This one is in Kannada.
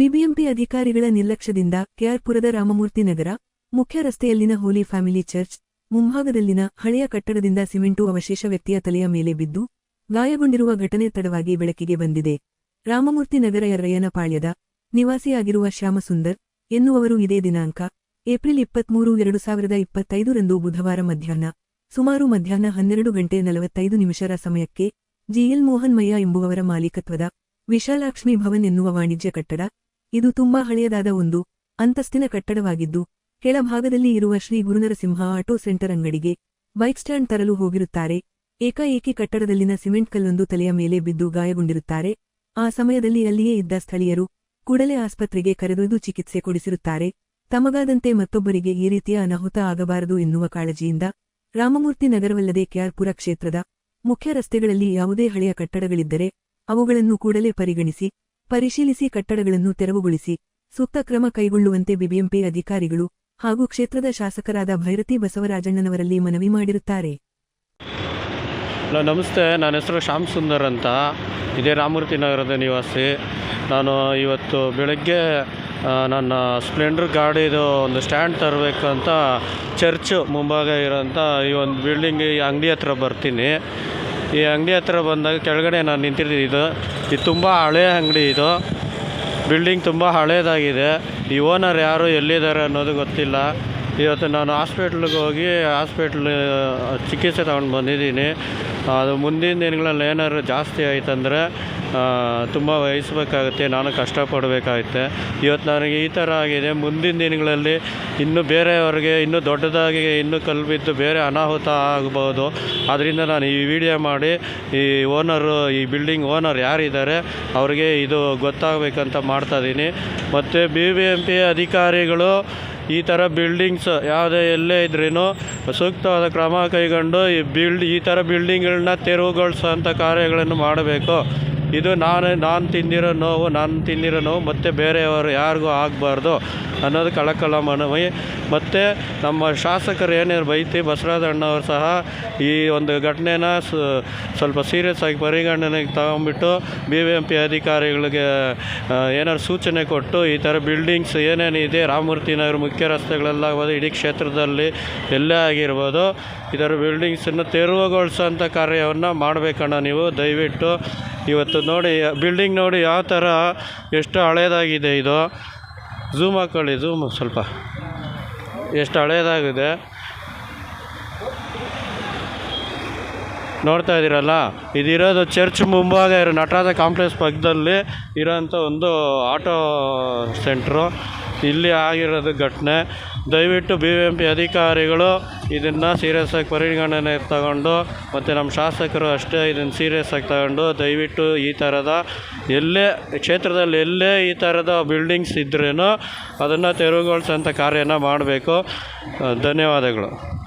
ಬಿಬಿಎಂಪಿ ಅಧಿಕಾರಿಗಳ ನಿರ್ಲಕ್ಷ್ಯದಿಂದ ಕೆಆರ್ಪುರದ ರಾಮಮೂರ್ತಿ ನಗರ, ಮುಖ್ಯ ರಸ್ತೆಯಲ್ಲಿನ ಹೋಲಿ ಫ್ಯಾಮಿಲಿ ಚರ್ಚ್, ಮುಂಭಾಗದಲ್ಲಿನ ಹಳೆಯ ಕಟ್ಟಡದಿಂದ ಸಿಮೆಂಟು ಅವಶೇಷ ವ್ಯಕ್ತಿಯ ತಲೆಯ ಮೇಲೆ ಬಿದ್ದು, ಗಾಯಗೊಂಡಿರುವ ಘಟನೆ ತಡವಾಗಿ ಬೆಳಕಿಗೆ ಬಂದಿದೆ. ರಾಮಮೂರ್ತಿ ನಗರ ಎರಯ್ಯನಪಾಳ್ಯದ ನಿವಾಸಿಯಾಗಿರುವ ಶ್ಯಾಮಸುಂದರ್ ಎನ್ನುವರು ಇದೇ ದಿನಾಂಕ, ಏಪ್ರಿಲ್ ಇಪ್ಪತ್ಮೂರು, ಎರಡು ಸಾವಿರದ ಇಪ್ಪತ್ತೈದರಂದು ಬುಧವಾರ ಮಧ್ಯಾಹ್ನ, ಸುಮಾರು ಮಧ್ಯಾಹ್ನ ಹನ್ನೆರಡು ಗಂಟೆ ನಲವತ್ತೈದು ನಿಮಿಷರ ಸಮಯಕ್ಕೆ ಜಿಎಲ್ ಮೋಹನ್ ಮಯ್ಯ ಎಂಬುವವರ ಮಾಲೀಕತ್ವದ ವಿಶಾಲಾಕ್ಷ್ಮಿ ಭವನ್ ಎನ್ನುವ ವಾಣಿಜ್ಯ ಕಟ್ಟಡ ಇದು ತುಂಬಾ ಹಳೆಯದಾದ ಒಂದು ಅಂತಸ್ತಿನ ಕಟ್ಟಡವಾಗಿದ್ದು ಕೆಳಭಾಗದಲ್ಲಿ ಇರುವ ಶ್ರೀ ಗುರುನರಸಿಂಹ ಆಟೋ ಸೆಂಟರ್ ಅಂಗಡಿಗೆ ಬೈಕ್ ಸ್ಟ್ಯಾಂಡ್ ತರಲು ಹೋಗಿರುತ್ತಾರೆ. ಏಕಾಏಕಿ ಕಟ್ಟಡದಲ್ಲಿನ ಸಿಮೆಂಟ್ ಕಲ್ಲೊಂದು ತಲೆಯ ಮೇಲೆ ಬಿದ್ದು ಗಾಯಗೊಂಡಿರುತ್ತಾರೆ. ಆ ಸಮಯದಲ್ಲಿ ಅಲ್ಲಿಯೇ ಇದ್ದ ಸ್ಥಳೀಯರು ಕೂಡಲೇ ಆಸ್ಪತ್ರೆಗೆ ಕರೆದೊಯ್ದು ಚಿಕಿತ್ಸೆ ಕೊಡಿಸಿರುತ್ತಾರೆ. ತಮಗಾದಂತೆ ಮತ್ತೊಬ್ಬರಿಗೆ ಈ ರೀತಿಯ ಅನಾಹುತ ಆಗಬಾರದು ಎನ್ನುವ ಕಾಳಜಿಯಿಂದ ರಾಮಮೂರ್ತಿ ನಗರವಲ್ಲದೆ ಕ್ಯಾರ್ಪುರ ಕ್ಷೇತ್ರದ ಮುಖ್ಯ ರಸ್ತೆಗಳಲ್ಲಿ ಯಾವುದೇ ಹಳೆಯ ಕಟ್ಟಡಗಳಿದ್ದರೆ ಅವುಗಳನ್ನು ಕೂಡಲೇ ಪರಿಗಣಿಸಿ ಪರಿಶೀಲಿಸಿ ಕಟ್ಟಡಗಳನ್ನು ತೆರವುಗೊಳಿಸಿ, ಸೂಕ್ತ ಕ್ರಮ ಕೈಗೊಳ್ಳುವಂತೆ ಬಿಬಿಎಂಪಿ ಅಧಿಕಾರಿಗಳು ಹಾಗೂ ಕ್ಷೇತ್ರದ ಶಾಸಕರಾದ ಭೈರತಿ ಬಸವರಾಜಣ್ಣನವರಲ್ಲಿ ಮನವಿ ಮಾಡಿರುತ್ತಾರೆ. ಹಲೋ, ನಮಸ್ತೆ. ನನ್ನ ಹೆಸರು ಶ್ಯಾಮ್ ಸುಂದರ್ ಅಂತ. ಇದೇ ರಾಮಮೂರ್ತಿ ನಗರದ ನಿವಾಸಿ. ನಾನು ಇವತ್ತು ಬೆಳಗ್ಗೆ ನನ್ನ ಸ್ಪ್ಲೆಂಡರ್ ಗಾಡಿದು ಒಂದು ಸ್ಟ್ಯಾಂಡ್ ತರಬೇಕಂತ ಚರ್ಚ್ ಮುಂಭಾಗ ಇರೋಂಥ ಈ ಒಂದು ಬಿಲ್ಡಿಂಗ್ ಈ ಅಂಗಡಿ ಹತ್ರ ಬರ್ತೀನಿ. ಈ ಅಂಗಡಿ ಹತ್ರ ಬಂದಾಗ ಕೆಳಗಡೆ ನಾನು ನಿಂತಿರ್ತೀನಿ. ಇದು ಇದು ತುಂಬ ಹಳೆಯ ಅಂಗಡಿ ಇದು. ಬಿಲ್ಡಿಂಗ್ ತುಂಬ ಹಳೆಯದಾಗಿದೆ ಈ ಓನರ್ ಯಾರು ಎಲ್ಲಿದ್ದಾರೆ ಅನ್ನೋದು ಗೊತ್ತಿಲ್ಲ. ಇವತ್ತು ನಾನು ಹಾಸ್ಪಿಟ್ಲಿಗೆ ಹೋಗಿ ಹಾಸ್ಪಿಟ್ಲ್ ಚಿಕಿತ್ಸೆ ತಗೊಂಡು ಬಂದಿದ್ದೀನಿ. ಅದು ಮುಂದಿನ ದಿನಗಳಲ್ಲಿ ಏನಾದ್ರು ಜಾಸ್ತಿ ಆಯ್ತಂದರೆ ತುಂಬ ವಹಿಸಬೇಕಾಗುತ್ತೆ, ನಾನು ಕಷ್ಟಪಡಬೇಕಾಗುತ್ತೆ. ಇವತ್ತು ನನಗೆ ಈ ಥರ ಆಗಿದೆ. ಮುಂದಿನ ದಿನಗಳಲ್ಲಿ ಇನ್ನೂ ಬೇರೆಯವ್ರಿಗೆ, ಇನ್ನೂ ದೊಡ್ಡದಾಗಿ ಇನ್ನೂ ಕಲ್ಬಿದ್ದು ಬೇರೆ ಅನಾಹುತ ಆಗ್ಬೋದು. ಆದ್ದರಿಂದ ನಾನು ಈ ವಿಡಿಯೋ ಮಾಡಿ, ಈ ಓನರು, ಈ ಬಿಲ್ಡಿಂಗ್ ಓನರ್ ಯಾರಿದ್ದಾರೆ, ಅವ್ರಿಗೆ ಇದು ಗೊತ್ತಾಗಬೇಕಂತ ಮಾಡ್ತಾಯಿದ್ದೀನಿ ಮತ್ತು ಬಿ ಬಿ ಎಂ ಪಿ ಅಧಿಕಾರಿಗಳು ಈ ಥರ ಬಿಲ್ಡಿಂಗ್ಸ್ ಯಾವುದೇ ಎಲ್ಲೇ ಇದ್ರೂ ಸೂಕ್ತವಾದ ಕ್ರಮ ಕೈಗೊಂಡು ಈ ಬಿಲ್ಡ್, ಈ ಥರ ಬಿಲ್ಡಿಂಗ್ಗಳನ್ನ ತೆರವುಗೊಳಿಸೋಂಥ ಕಾರ್ಯಗಳನ್ನು ಮಾಡಬೇಕು. ಇದು ನಾನು ನಾನು ತಿಂದಿರೋ ನೋವು ನಾನು ತಿಂದಿರೋ ನೋವು ಮತ್ತು ಬೇರೆಯವರು ಯಾರಿಗೂ ಆಗಬಾರ್ದು. ಅನ್ನೋದು ಕಳಕಳ ಮನವಿ ಮತ್ತು ನಮ್ಮ ಶಾಸಕರು ಏನೇನು ಬೈತಿ, ಬಸವರಾಜ ಅಣ್ಣವರು ಸಹ ಈ ಒಂದು ಘಟನೆನ ಸ್ವಲ್ಪ ಸೀರಿಯಸ್ ಆಗಿ ಪರಿಗಣನೆಗೆ ತಗೊಂಬಿಟ್ಟು ಬಿ ಬಿ ಎಂ ಪಿ ಅಧಿಕಾರಿಗಳಿಗೆ ಏನಾದ್ರು ಸೂಚನೆ ಕೊಟ್ಟು ಈ ಥರ ಬಿಲ್ಡಿಂಗ್ಸ್ ಏನೇನಿದೆ ರಾಮಮೂರ್ತಿ ನಗರ ಮುಖ್ಯ ರಸ್ತೆಗಳಲ್ಲಾಗ್ಬೋದು ಇಡೀ ಕ್ಷೇತ್ರದಲ್ಲಿ ಎಲ್ಲೇ ಆಗಿರ್ಬೋದು, ಇದರ ಬಿಲ್ಡಿಂಗ್ಸನ್ನು ತೆರವುಗೊಳಿಸೋಂಥ ಕಾರ್ಯವನ್ನು ಮಾಡಬೇಕಣ್ಣ ನೀವು. ದಯವಿಟ್ಟು ಇವತ್ತು ನೋಡಿ ಬಿಲ್ಡಿಂಗ್ ನೋಡಿ ಯಾವ ಥರ ಎಷ್ಟು ಹಳೇದಾಗಿದೆ ಇದು. ಝೂಮ್ ಹಾಕ್ಕೊಳ್ಳಿ ಝೂಮ್ ಸ್ವಲ್ಪ. ಎಷ್ಟು ಹಳೇದಾಗಿದೆ. ನೋಡ್ತಾ ಇದ್ದೀರಲ್ಲ, ಇದಿರೋದು ಚರ್ಚ್ ಮುಂಭಾಗ, ಇರೋ ನಟರಾಜ ಕಾಂಪ್ಲೆಕ್ಸ್ ಪಕ್ಕದಲ್ಲಿ ಇರೋಂಥ ಒಂದು ಆಟೋ ಸೆಂಟ್ರು. ಇಲ್ಲಿ ಆಗಿರೋದು ಘಟನೆ. ದಯವಿಟ್ಟು ಬಿ ಬಿ ಎಂ ಪಿ ಅಧಿಕಾರಿಗಳು ಇದನ್ನು ಸೀರಿಯಸ್ ಆಗಿ ಪರಿಗಣನೆ ತಗೊಂಡು ಮತ್ತು ನಮ್ಮ ಶಾಸಕರು ಅಷ್ಟೇ ಇದನ್ನು ಸೀರಿಯಸ್ ಆಗಿ ತಗೊಂಡು ದಯವಿಟ್ಟು ಈ ಥರದ ಎಲ್ಲೇ, ಕ್ಷೇತ್ರದಲ್ಲಿ ಎಲ್ಲೇ ಈ ಥರದ ಬಿಲ್ಡಿಂಗ್ಸ್ ಇದ್ರೂ ಅದನ್ನು ತೆರವುಗೊಳಿಸೋಂಥ ಕಾರ್ಯನ ಮಾಡಬೇಕು. ಧನ್ಯವಾದಗಳು.